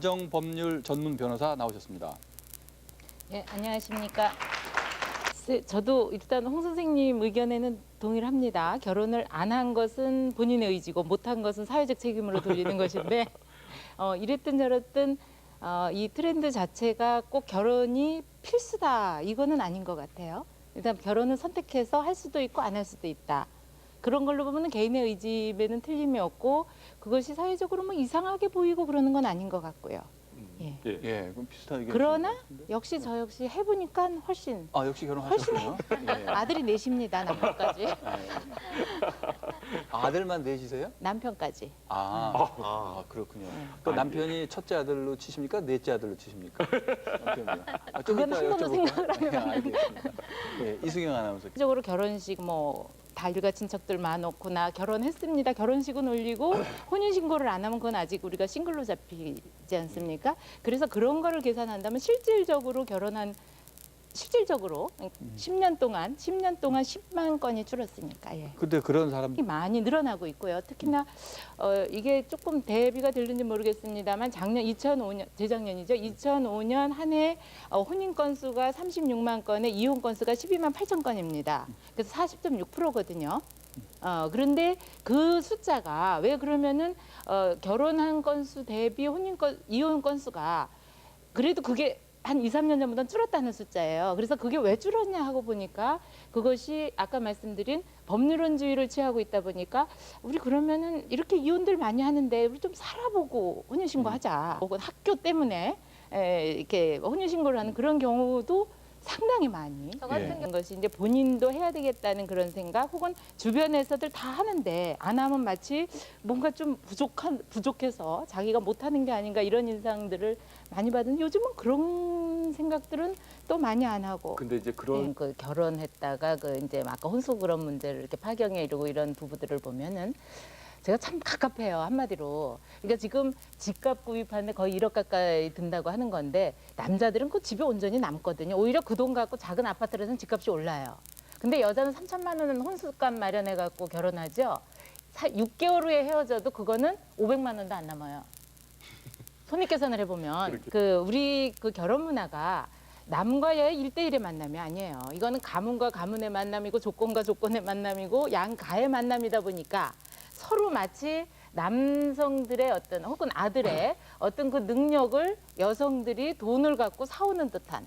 가정법률 전문 변호사 나오셨습니다. 예, 안녕하십니까. 글쎄, 저도 일단 홍 선생님 의견에는 동의를 합니다. 결혼을 안 한 것은 본인의 의지고 못한 것은 사회적 책임으로 돌리는 것인데 어, 이랬든 저랬든 어, 이 트렌드 자체가 꼭 결혼이 필수다 이거는 아닌 것 같아요. 일단 결혼은 선택해서 할 수도 있고 안 할 수도 있다. 그런 걸로 보면 개인의 의지에는 틀림이 없고 그것이 사회적으로 뭐 이상하게 보이고 그러는 건 아닌 것 같고요. 예. 예, 예 그럼 비슷하게. 그러나 역시 저 역시 해보니까 훨씬 아 역시 결혼하셨군요. 예. 아들이 넷입니다 남편까지 아들만 넷이세요? 남편까지 아, 아, 그렇군요. 네. 그 남편이 첫째 아들로 치십니까? 넷째 아들로 치십니까? 어떻습니까? 아, 좀 그건 이따 한 번도 여쭤볼까요? 생각을 안 예, 알겠습니다. 예, 이승영 아나운서. 적으로 결혼식 뭐 달가 친척들 많고 나 결혼했습니다 결혼식은 올리고 혼인 신고를 안 하면 그건 아직 우리가 싱글로 잡히지 않습니까? 그래서 그런 거를 계산한다면 실질적으로 결혼한 실질적으로 10년 동안 10년 동안 10만 건이 줄었으니까 예. 근데 그런 사람 이 많이 늘어나고 있고요. 특히나 어, 이게 조금 대비가 되는지 모르겠습니다만 작년 2005년 재작년이죠. 2005년 한 해 어, 혼인 건수가 36만 건에 이혼 건수가 12만 8천 건입니다. 그래서 40.6%거든요. 어, 그런데 그 숫자가 왜 그러면은 어, 결혼한 건수 대비 혼인 건 이혼 건수가 그래도 그게 한 2, 3년 전보다 줄었다는 숫자예요. 그래서 그게 왜 줄었냐 하고 보니까 그것이 아까 말씀드린 법률원주의를 취하고 있다 보니까 우리 그러면은 이렇게 이혼들 많이 하는데 우리 좀 살아보고 혼인신고하자. 혹은 학교 때문에 에, 이렇게 혼인신고를 하는 그런 경우도 상당히 많이 저 같은 예. 것이 이제 본인도 해야 되겠다는 그런 생각 혹은 주변에서들 다 하는데 안 하면 마치 뭔가 좀 부족한 부족해서 자기가 못하는 게 아닌가 이런 인상들을 많이 받은 요즘은 그런 생각들은 또 많이 안 하고 근데 이제 그런 예, 그 결혼했다가 그 이제 아까 혼수 그런 문제를 이렇게 파경에 이르고 이런 부부들을 보면은 제가 참 갑갑해요 한마디로. 그러니까 지금 집값 구입하는데 거의 1억 가까이 든다고 하는 건데 남자들은 그 집에 온전히 남거든요. 오히려 그 돈 갖고 작은 아파트에서는 집값이 올라요. 근데 여자는 3천만 원은 혼수값 마련해 갖고 결혼하죠. 사, 6개월 후에 헤어져도 그거는 500만 원도 안 남아요. 손익 계산을 해보면 그 우리 그 결혼 문화가 남과 여의 일대일의 만남이 아니에요. 이거는 가문과 가문의 만남이고 조건과 조건의 만남이고 양가의 만남이다 보니까 서로 마치 남성들의 어떤 혹은 아들의 어떤 그 능력을 여성들이 돈을 갖고 사오는 듯한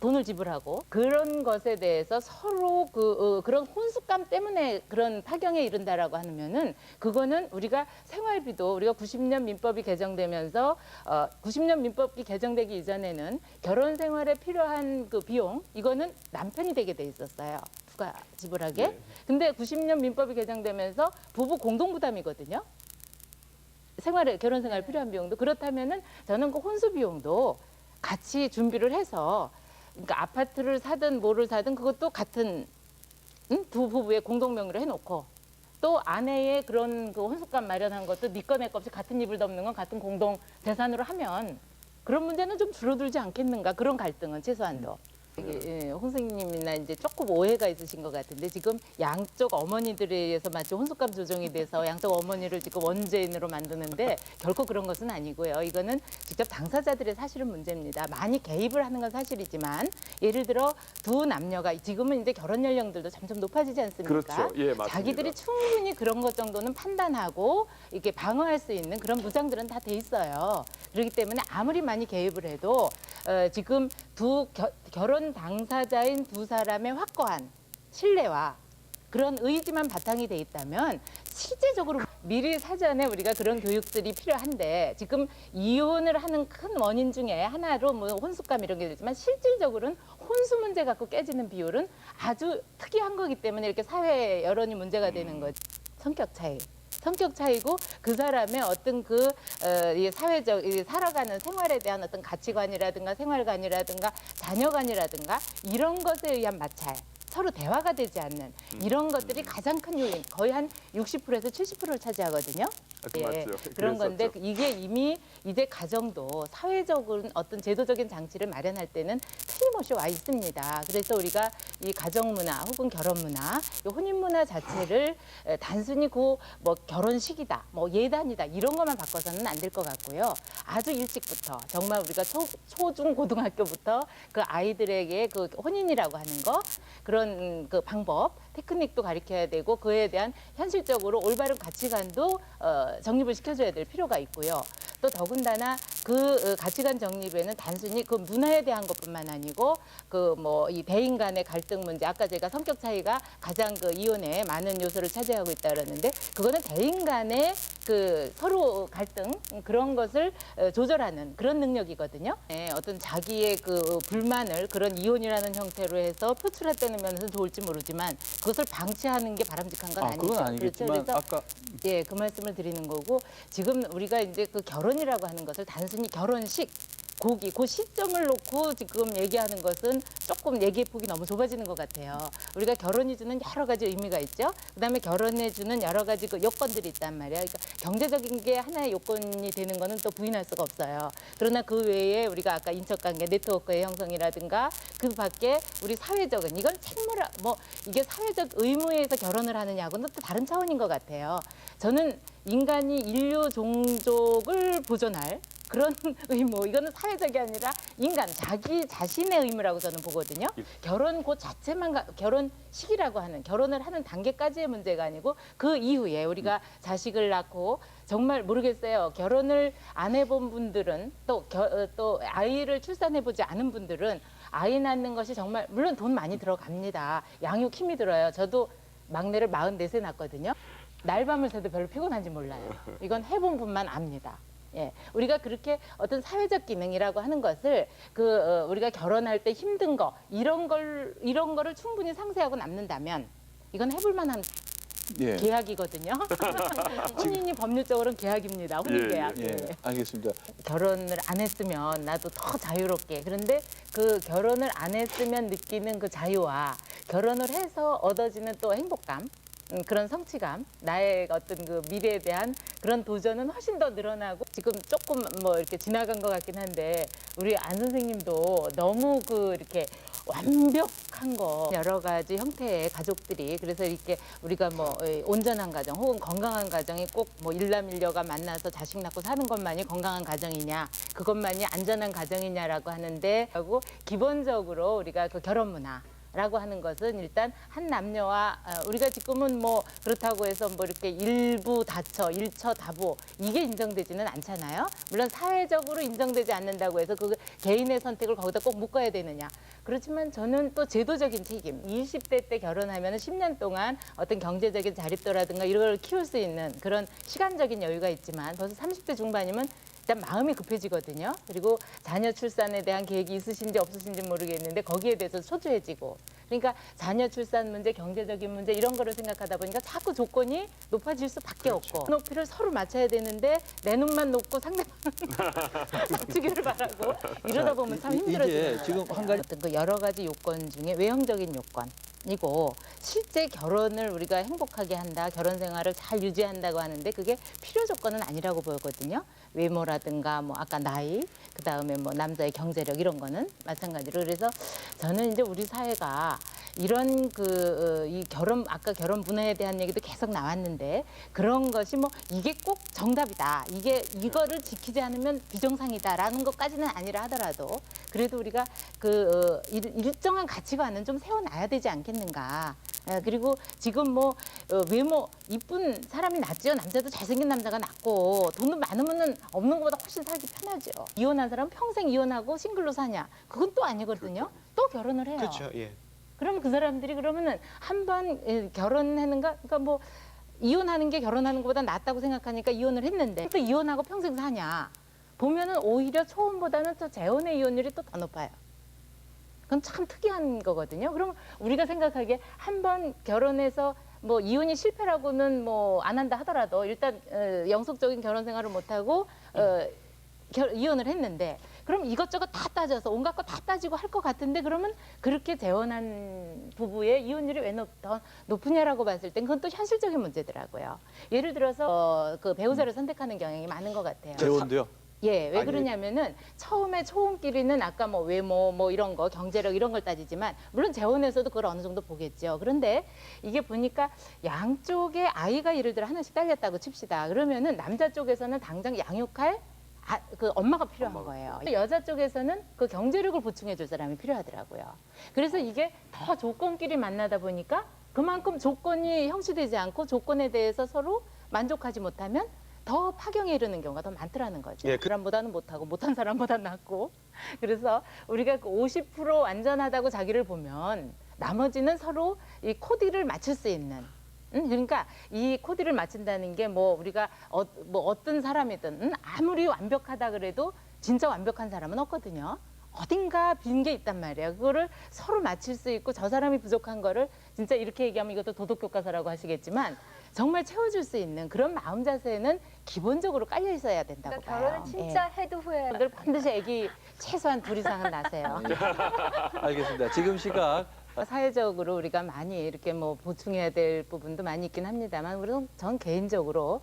돈을 지불하고 그런 것에 대해서 서로 그 어, 그런 혼숙감 때문에 그런 파경에 이른다라고 하면은 그거는 우리가 생활비도 우리가 90년 민법이 개정되면서 어, 90년 민법이 개정되기 이전에는 결혼 생활에 필요한 그 비용 이거는 남편이 되게 돼 있었어요. 부가 지불하게. 네. 근데 90년 민법이 개정되면서 부부 공동 부담이거든요. 생활에 결혼 생활에 필요한 비용도 그렇다면은 저는 그 혼수 비용도 같이 준비를 해서 그러니까 아파트를 사든 뭐를 사든 그것도 같은 응? 두 부부의 공동 명의로 해놓고 또 아내의 그런 그 혼숙감 마련한 것도 니꺼 내꺼 없이 같은 입을 덮는 건 같은 공동 재산으로 하면 그런 문제는 좀 줄어들지 않겠는가 그런 갈등은 최소한도. 이게 예, 홍 선생님이나 이제 조금 오해가 있으신 것 같은데 지금 양쪽 어머니들에 의해서 마치 혼숙감 조정이 돼서 양쪽 어머니를 지금 원죄인으로 만드는데 결코 그런 것은 아니고요. 이거는 직접 당사자들의 사실은 문제입니다. 많이 개입을 하는 건 사실이지만 예를 들어 두 남녀가 지금은 이제 결혼 연령들도 점점 높아지지 않습니까? 그렇죠. 예, 맞습니다. 자기들이 충분히 그런 것 정도는 판단하고 이렇게 방어할 수 있는 그런 무장들은 다 돼 있어요. 그렇기 때문에 아무리 많이 개입을 해도 어, 지금 두 겨- 결혼 당사자인 두 사람의 확고한 신뢰와 그런 의지만 바탕이 돼 있다면 실제적으로 미리 사전에 우리가 그런 교육들이 필요한데 지금 이혼을 하는 큰 원인 중에 하나로 뭐 혼숙감 이런 게 되지만 실질적으로는 혼수 문제 갖고 깨지는 비율은 아주 특이한 거기 때문에 이렇게 사회 여론이 문제가 되는 거죠. 성격 차이. 성격 차이고 그 사람의 어떤 그 어, 이 사회적 이 살아가는 생활에 대한 어떤 가치관이라든가 생활관이라든가 자녀관이라든가 이런 것에 의한 마찰 서로 대화가 되지 않는 이런 것들이 가장 큰 요인, 거의 한 60%에서 70%를 차지하거든요. 아, 그 맞죠. 그런 건데 그랬었죠. 이게 이미 이제 가정도 사회적인 어떤 제도적인 장치를 마련할 때는 틀림없이 와 있습니다. 그래서 우리가 이 가정 문화 혹은 결혼 문화, 이 혼인 문화 자체를 에, 단순히 그 뭐 결혼식이다, 뭐 예단이다 이런 것만 바꿔서는 안 될 것 같고요. 아주 일찍부터 정말 우리가 초, 초중 고등학교부터 그 아이들에게 그 혼인이라고 하는 거 그런 그 방법 테크닉도 가르쳐야 되고 그에 대한 현실적으로 올바른 가치관도 어, 정립을 시켜줘야 될 필요가 있고요. 또 더군다나 그 어, 가치관 정립에는 단순히 그 문화에 대한 것뿐만 아니고 그 뭐 이 대인 간의 갈등 문제 아까 제가 성격 차이가 가장 그 이혼에 많은 요소를 차지하고 있다 그러는데 그거는 대인 간의 그 서로 갈등 그런 것을 어, 조절하는 그런 능력이거든요. 예, 어떤 자기의 그 불만을 그런 이혼이라는 형태로 해서 표출했다는 면에서 좋을지 모르지만 그것을 방치하는 게 바람직한 건 아, 아니죠. 그건 아니겠지만 그래서 아까 예, 그 말씀을 드리는 거고 지금 우리가 이제 그 결혼 이라고 하는 것을 단순히 결혼식 고기 그 시점을 놓고 지금 얘기하는 것은 조금 얘기의 폭이 너무 좁아지는 것 같아요. 우리가 결혼이 주는 여러 가지 의미가 있죠. 그다음에 결혼해 주는 여러 가지 그 요건들이 있단 말이에요. 그러니까 경제적인 게 하나의 요건이 되는 거는 또 부인할 수가 없어요. 그러나 그 외에 우리가 아까 인적 관계 네트워크의 형성이라든가 그 밖에 우리 사회적인 이건 책무라 뭐 이게 사회적 의무에서 결혼을 하느냐고는 또 다른 차원인 것 같아요. 저는 인간이 인류 종족을 보존할 그런 의무 이거는 사회적이 아니라 인간 자기 자신의 의무라고 저는 보거든요. 결혼 그 자체만 가- 결혼식이라고 하는 결혼을 하는 단계까지의 문제가 아니고 그 이후에 우리가 자식을 낳고 정말 모르겠어요. 결혼을 안 해본 분들은 또, 겨- 어, 또 아이를 출산해 보지 않은 분들은 아이 낳는 것이 정말 물론 돈 많이 들어갑니다. 양육 힘이 들어요. 저도 막내를 44세 낳거든요. 날밤을 새도 별로 피곤한지 몰라요. 이건 해본 분만 압니다. 예, 우리가 그렇게 어떤 사회적 기능이라고 하는 것을 그 어, 우리가 결혼할 때 힘든 거 이런 걸 이런 거를 충분히 상세하고 남는다면 이건 해볼 만한 예. 계약이거든요. 혼인이 법률적으로는 계약입니다. 혼인 예, 예. 계약. 예, 예. 알겠습니다. 결혼을 안 했으면 나도 더 자유롭게. 그런데 그 결혼을 안 했으면 느끼는 그 자유와 결혼을 해서 얻어지는 또 행복감. 음, 그런 성취감, 나의 어떤 그 미래에 대한 그런 도전은 훨씬 더 늘어나고 지금 조금 뭐 이렇게 지나간 것 같긴 한데 우리 안 선생님도 너무 그 이렇게 완벽한 거 여러 가지 형태의 가족들이 그래서 이렇게 우리가 뭐 에, 온전한 가정 혹은 건강한 가정이 꼭 뭐 일남일녀가 만나서 자식 낳고 사는 것만이 건강한 가정이냐 그것만이 안전한 가정이냐라고 하는데 하고 기본적으로 우리가 그 결혼 문화 라고 하는 것은 일단 한 남녀와 어, 우리가 지금은 뭐 그렇다고 해서 뭐 이렇게 일부 다처, 일처 다보 이게 인정되지는 않잖아요. 물론 사회적으로 인정되지 않는다고 해서 그 개인의 선택을 거기다 꼭 묶어야 되느냐. 그렇지만 저는 또 제도적인 책임, 20대 때 결혼하면 10년 동안 어떤 경제적인 자립도라든가 이런 걸 키울 수 있는 그런 시간적인 여유가 있지만 벌써 30대 중반이면 일단 마음이 급해지거든요. 그리고 자녀 출산에 대한 계획이 있으신지 없으신지 모르겠는데 거기에 대해서 초조해지고. 그러니까 자녀 출산 문제, 경제적인 문제 이런 거를 생각하다 보니까 자꾸 조건이 높아질 수밖에 없고 높이를 서로 맞춰야 되는데 내 눈만 높고 상대방은 맞추기를 바라고 이러다 보면 참 이- 힘들어지는 이제 지금 한 가지 어떤 그 여러 가지 요건 중에 외형적인 요건 이고 실제 결혼을 우리가 행복하게 한다, 결혼 생활을 잘 유지한다고 하는데 그게 필요 조건은 아니라고 보거든요. 외모라든가 뭐 아까 나이, 그 다음에 뭐 남자의 경제력 이런 거는 마찬가지로 그래서 저는 이제 우리 사회가 이런 그 이 결혼 아까 결혼 문화에 대한 얘기도 계속 나왔는데 그런 것이 뭐 이게 꼭 정답이다. 이게 이거를 지키지 않으면 비정상이다라는 것까지는 아니라 하더라도 그래도 우리가 그 어, 일- 일정한 가치관은 좀 세워놔야 되지 않겠는가. 어, 그리고 지금 뭐 어, 외모 이쁜 사람이 낫죠 남자도 잘생긴 남자가 낫고 돈은 많으면은 없는 것보다 훨씬 살기 편하죠. 이혼한 사람 은 평생 이혼하고 싱글로 사냐? 그건 또 아니거든요. 또 결혼을 해요. 그렇죠. 예. 그러면 그 사람들이 그러면은 한 번 결혼하는가 그러니까 뭐 이혼하는 게 결혼하는 것보다 낫다고 생각하니까 이혼을 했는데 또 이혼하고 평생 사냐 보면은 오히려 초혼보다는 또 재혼의 이혼율이 또 더 높아요. 그건 참 특이한 거거든요. 그럼 우리가 생각하기에 한 번 결혼해서 뭐 이혼이 실패라고는 뭐 안 한다 하더라도 일단 어, 영속적인 결혼 생활을 못 하고 어, 결- 이혼을 했는데 그럼 이것저것 다 따져서 온갖 거 다 따지고 할 것 같은데 그러면 그렇게 재혼한 부부의 이혼율이 왜 높, 더 높으냐라고 봤을 땐 그건 또 현실적인 문제더라고요. 예를 들어서 어, 그 배우자를 선택하는 경향이 많은 것 같아요. 재혼도요? 예, 왜 아니, 그러냐면은 처음에 초혼끼리는 아까 뭐 외모 뭐 이런 거 경제력 이런 걸 따지지만 물론 재혼에서도 그걸 어느 정도 보겠죠. 그런데 이게 보니까 양쪽에 아이가 예를 들어 하나씩 딸렸다고 칩시다. 그러면은 남자 쪽에서는 당장 양육할 아, 그 엄마가 필요한 거예요. 여자 쪽에서는 그 경제력을 보충해 줄 사람이 필요하더라고요. 그래서 이게 더 조건끼리 만나다 보니까 그만큼 조건이 형시되지 않고 조건에 대해서 서로 만족하지 못하면 더 파경에 이르는 경우가 더 많더라는 거죠. 예, 그 사람보다는 못하고 못한 사람보다 낫고. 그래서 우리가 그 50% 완전하다고 자기를 보면 나머지는 서로 이 코디를 맞출 수 있는 음, 그러니까 이 코디를 맞춘다는 게 뭐 우리가 어, 뭐 어떤 사람이든 음, 아무리 완벽하다 그래도 진짜 완벽한 사람은 없거든요. 어딘가 빈 게 있단 말이에요. 그거를 서로 맞출 수 있고 저 사람이 부족한 거를 진짜 이렇게 얘기하면 이것도 도덕 교과서라고 하시겠지만 정말 채워줄 수 있는 그런 마음 자세는 기본적으로 깔려 있어야 된다고 그러니까 봐요. 결혼은 진짜 해도 후회. 여러분들 반드시 아기 최소한 둘 이상은 낳으세요. 예. 알겠습니다. 지금 시각 사회적으로 우리가 많이 이렇게 뭐 보충해야 될 부분도 많이 있긴 합니다만 그래도 전 개인적으로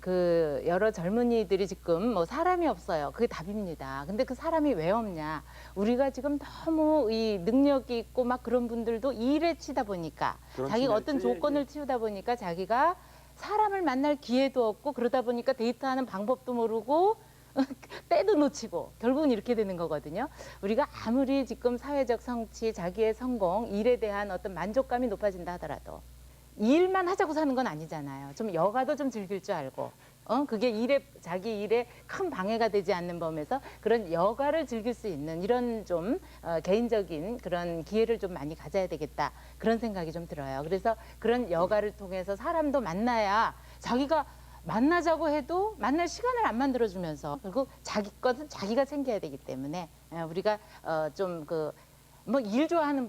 그 여러 젊은이들이 지금 뭐 사람이 없어요. 그게 답입니다. 근데 그 사람이 왜 없냐? 우리가 지금 너무 이 능력이 있고 막 그런 분들도 일에 치다 보니까 그런 자기가 어떤 있지. 조건을 치우다 보니까 자기가 사람을 만날 기회도 없고 그러다 보니까 데이트하는 방법도 모르고 때도 놓치고 결국은 이렇게 되는 거거든요. 우리가 아무리 지금 사회적 성취, 자기의 성공, 일에 대한 어떤 만족감이 높아진다 하더라도 일만 하자고 사는 건 아니잖아요. 좀 여가도 좀 즐길 줄 알고, 어 그게 일에 자기 일에 큰 방해가 되지 않는 범에서 그런 여가를 즐길 수 있는 이런 좀 어, 개인적인 그런 기회를 좀 많이 가져야 되겠다 그런 생각이 좀 들어요. 그래서 그런 여가를 통해서 사람도 만나야 자기가 만나자고 해도 만날 시간을 안 만들어주면서 그리고 자기 것은 자기가 챙겨야 되기 때문에 어, 우리가 어, 좀그 뭐 일 좋아하는 분